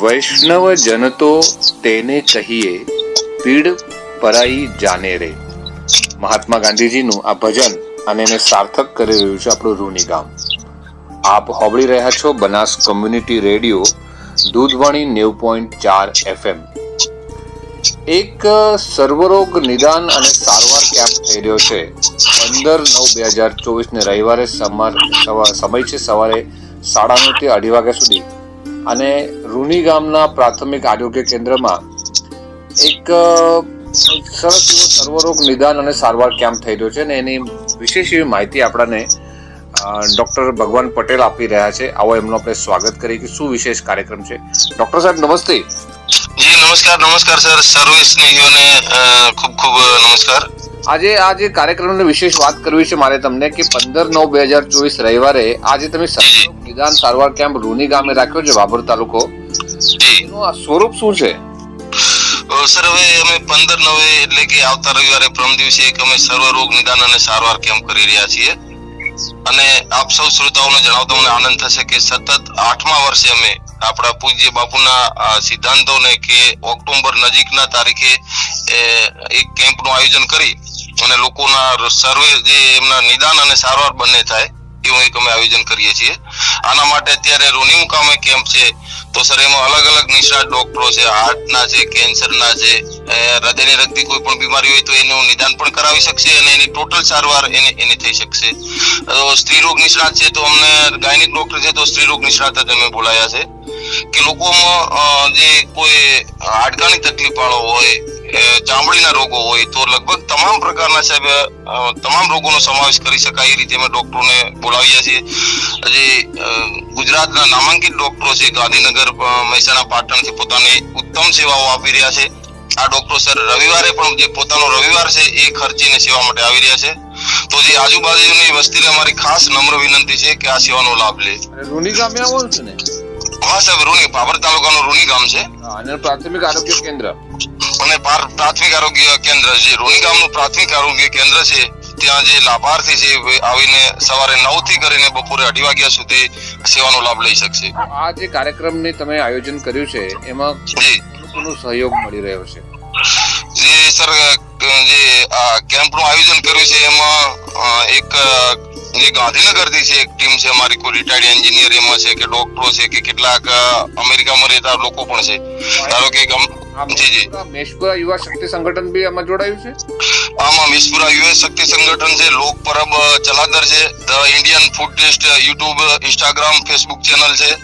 વૈષ્ણવ જન તો તેને કહીએ, પીડ પરાઈ જાને રે. મહાત્મા ગાંધીજીનું આ ભજન અને એને સાર્થક કરી રહ્યું છે આપણું રૂની ગામ. આપ હોબળી રહ્યા છો બનાસ કમ્યુનિટી રેડિયો, દૂધવાણી નેવ પોઈન્ટ ચાર એફએમ. એક સર્વરોગ નિદાન અને સારવાર કેમ્પ થઈ રહ્યો છે. પંદર નવ બે હજાર ચોવીસને રવિવારે સમય છે સવારે સાડા નવથી અઢી વાગ્યા સુધી. અને રૂની ગામના પ્રાથમિક આરોગ્ય કેન્દ્રમાં એક સરસ એવો સર્વરોગ નિદાન અને સારવાર કેમ્પ થઈ રહ્યો છે અને એની વિશેષ એવી માહિતી આપણને ડોક્ટર ભગવાન પટેલ આપી રહ્યા છે. આવો એમનો આપણે સ્વાગત કરીએ કે શું વિશેષ કાર્યક્રમ છે. ડોક્ટર સાહેબ નમસ્તે. જી નમસ્કાર નમસ્કાર સર. સર્વે સ્નેહીઓને ખૂબ ખૂબ નમસ્કાર. આજે આ જે કાર્યક્રમની વિશેષ વાત કરવી છે મારે તમને કે પંદર નવ બે હજાર ચોવીસ રવિવારે આજે તમે નિદાન સારવાર કેમ્પ રૂની ગામે રાખ્યો છે બાબર તાલુકો. એનું આ સ્વરૂપ શું છે? સર હવે અમે પંદર નવે એટલે કે આવતા રવિવારે પ્રમ દિવસે એક અમે સર્વ રોગ નિદાન અને સારવાર કેમ્પ કરી રહ્યા છીએ. અને આપ સૌ શ્રોતાઓને જણાવતા મને આનંદ થશે કે સતત આઠમા વર્ષે અમે આપણા પૂજ્ય બાપુના સિદ્ધાંતોને કે ઓક્ટોબર નજીકના તારીખે એક કેમ્પનું આયોજન કરી અને લોકોના સર્વે જે એમના નિદાન અને સારવાર બંને થાય એવું અમે આયોજન કરીએ છીએ. આના માટે અત્યારે રૂની મુકામે કેમ્પ છે. તો સર, એમાં અલગ અલગ નિષ્ણાત ડોક્ટરો છે, હાર્ટના છે, કેન્સરના છે હૃદયને લગતી કોઈ પણ બીમારી હોય તો એનું નિદાન પણ કરાવી શકશે અને એની ટોટલ સારવાર એને, એની થઈ શકશે. તો સ્ત્રી રોગ નિષ્ણાત છે તો અમને ગાયનિક ડોક્ટર છે તો સ્ત્રી રોગ નિષ્ણાત જ અમે બોલાયા છે. કે લોકોમાં જે કોઈ હાડકાની તકલીફ વાળો હોય ચામડીના રોગો હોય તો લગભગ તમામ પ્રકારના સાહેબ તમામ રોગોનો સમાવેશ કરી શકાય એ રીતે અમે ડોક્ટરોને બોલાવ્યા છીએ. હજી ગુજરાતના નામાંકિત ડોક્ટરો છે ગાંધીનગર મહેસાણા પાટણથી પોતાની ઉત્તમ સેવાઓ આપી રહ્યા છે. આ ડોક્ટરો સર રવિવારે પણ જે પોતાનો રવિવાર છે એ ખર્ચીને સેવા માટે આવી રહ્યા છે. તો જે આજુબાજુની વસ્તીને અમારી ખાસ નમ્ર વિનંતી છે કે આ સેવાનો લાભ લે. રૂની ગામે આવવાનું છે ને? હા સાહેબ રૂની બાબર તાલુકાનું રૂની ગામ છે. અને પ્રાથમિક આરોગ્ય કેન્દ્ર? અને પાર- પ્રાથમિક આરોગ્ય કેન્દ્ર જે રોની ગામનું પ્રાથમિક આરોગ્ય કેન્દ્ર છે ત્યાં જે લાભાર્થી છે આવીને સવારે નવથી કરીને બપોરે અઢી વાગ્યા સુધી સેવાનો લાભ લઈ શકશે. આ જે કાર્યક્રમની તમે આયોજન કર્યું છે એમાં જી. સહયોગ મળી રહ્યો છે. જે સર જે આ કેમ્પનું આયોજન કર્યું છે એમાં એક જે ગાંધીનગરથી છે એક ટીમ છે અમારી કોઈ રિટાયર્ડ એન્જિનિયર એમાં છે કે ડોક્ટરો છે કે કેટલાક અમેરિકામાં રહેતા લોકો પણ છે. ધારો કે મેશપુરા- મેશપુરા યુવા શક્તિ સંગઠન બી આમાં જોડાયું છે? આમાં શક્તિ સંગઠન છે લોક પરબ અ, છે the Indian food taste YouTube Instagram Facebook channel છે.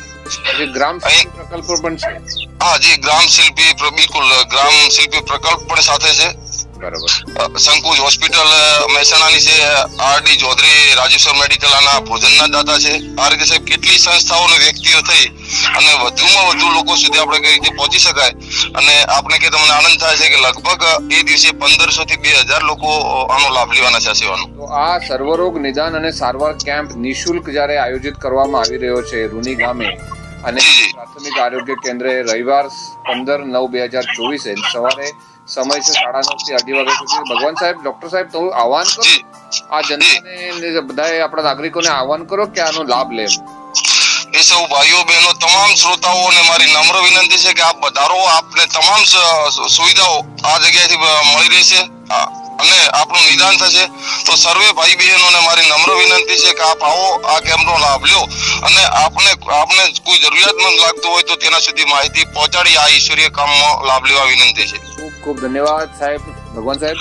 ગ્રામ પ્રકલ્પ પણ છે. હા જી ગ્રામ શિલ્પી બિલકુલ ગ્રામ શિલ્પી પ્રકલ્પ પણ સાથે છે. બરાબર. અ, સંકુચ હોસ્પિટલ મહેસાણાની છે આરડી ચૌધરી રાજેશ્વર મેડિકલ આના ભોજનના દાતા છે. આ રીતે સાહેબ કેટલી સંસ્થાઓ અને વ્યક્તિઓ થઈ અને વધુમાં વધુ લોકો સુધી આપણે કઈ રીતે પહોંચી શકાય? અને આપણે કે તમને આનંદ થાય છે કે લગભગ એ દિવસે પંદરસો થી બે હજાર લોકો આનો લાભ લેવાના છે આ સેવાનો. તો આ સર્વરોગ નિદાન અને સારવાર કેમ્પ નિશુલ્ક જ્યારે આયોજિત કરવામાં આવી રહ્યો છે રૂની ગામે અને. પ્રાથમિક આરોગ્ય કેન્દ્રે રવિવાર પંદર નવ બે હજાર ચોવીસે સવારે સમય છે સાડા નવથી અઢી વાગ્યા સુધી ભગવાન સાહેબ, ડોક્ટર સાહેબ તો આહવાન કરો. આ જનતાને બધાએ આપણા નાગરિકોને આહવાન કરો કે આનો લાભ લે એ સૌ ભાઈઓ, બહેનો, તમામ શ્રોતાઓને મારી નમ્ર વિનંતી છે કે આપ વધારો, આપને તમામ સુવિધાઓ આ જગ્યાએથી મળી રહેશે. અને આપનું નિદાન થશે. તો સર્વે ભાઈ બહેનોને મારી નમ્ર વિનંતી છે કે આપ આવો આ કેમ્પનો લાભ લ્યો. અને આપને આપને કોઈ જરૂરિયાતમંદ લાગતું હોય તો તેના સુધી માહિતી પહોંચાડી આ ઈશ્વરીય કામમાં લાભ લેવા વિનંતી છે. ખૂબ ખૂબ ધન્યવાદ સાહેબ ભગવાન સાહેબ.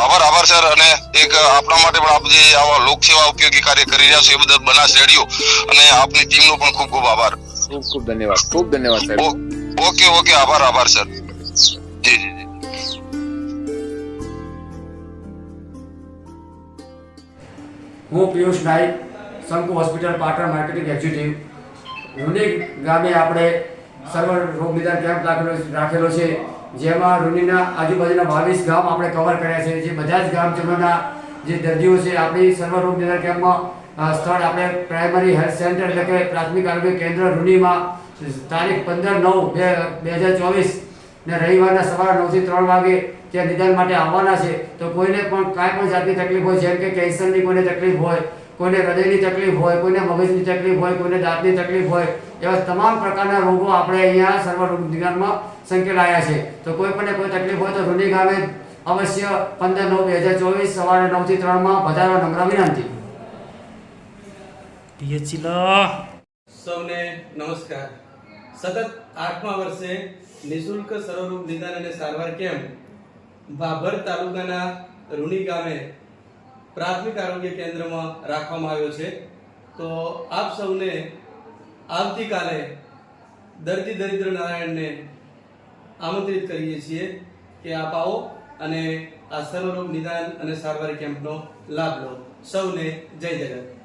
આભાર આભાર સર. અને એક આપણા માટે પણ આપ જે આવા લોકસેવા ઉપયોગી કાર્ય કરી રહ્યા છો એ બદલ બનાસ રેડિયો. અને આપની ટીમનો પણ ખૂબ ખૂબ આભાર. ખૂબ ખૂબ ધન્યવાદ ખૂબ ધન્યવાદ સાહેબ. Okay okay. આભાર આભાર સર. હું Piyush Naik Shanku hospital Patan marketing executive Runi ગામે આપણે સર્વ રોગ નિદાન કેમ્પ રાખેલો રાખેલો છે, જેમાં રૂનીના આજુબાજુના બાવીસ ગામ આપણે કવર કર્યા છે, જે બધા જ ગામજનોના જે દર્દીઓ છે, આપણી સર્વ રોગ નિદાન કેમ્પમાં સ્થળ આપણે પ્રાઇમરી હેલ્થ સેન્ટર એટલે કે પ્રાથમિક આરોગ્ય કેન્દ્ર રૂનીમાં તારીખ પંદર નવ બે બે હજાર ચોવીસ ને રવિવારના સવારે નવથી ત્રણ વાગે ત્યાં નિદાન માટે આવવાના છે તો કોઈને પણ કાંઈ પણ જાતની તકલીફ હોય જેમ કે કેન્સરની કોઈને તકલીફ હોય કોઈને હૃદયની તકલીફ હોય કોઈને મગજની તકલીફ હોય કોઈને દાંતની તકલીફ હોય એવા તમામ પ્રકારના રોગો આપણે અહીંયા સર્વ રોગ નિદાનમાં સંકેલાયા છે. તો કોઈ પણ કોઈ તકલીફ હોય તો રૂની ગામે અવશ્ય પંદર નવ બે હજાર ચોવીસ સવારે નવથી ત્રણમાં વધારવા નમ્ર વિનંતી. સૌને નમસ્કાર. સતત આઠમા વર્ષે નિશુલ્ક સર્વરૂપ નિદાન અને સારવાર કેમ્પ ભાભર તાલુકાના રૂની ગામે પ્રાથમિક આરોગ્ય કેન્દ્રમાં રાખવામાં આવ્યો છે. તો આપ સૌને આવતીકાલે દર્દી દરિદ્ર નારાયણને આમંત્રિત કરીએ છીએ કે આપ આવો અને આ સર્વરોગ નિદાન અને સારવાર કેમ્પનો લાભ લો. સૌને જય જગત.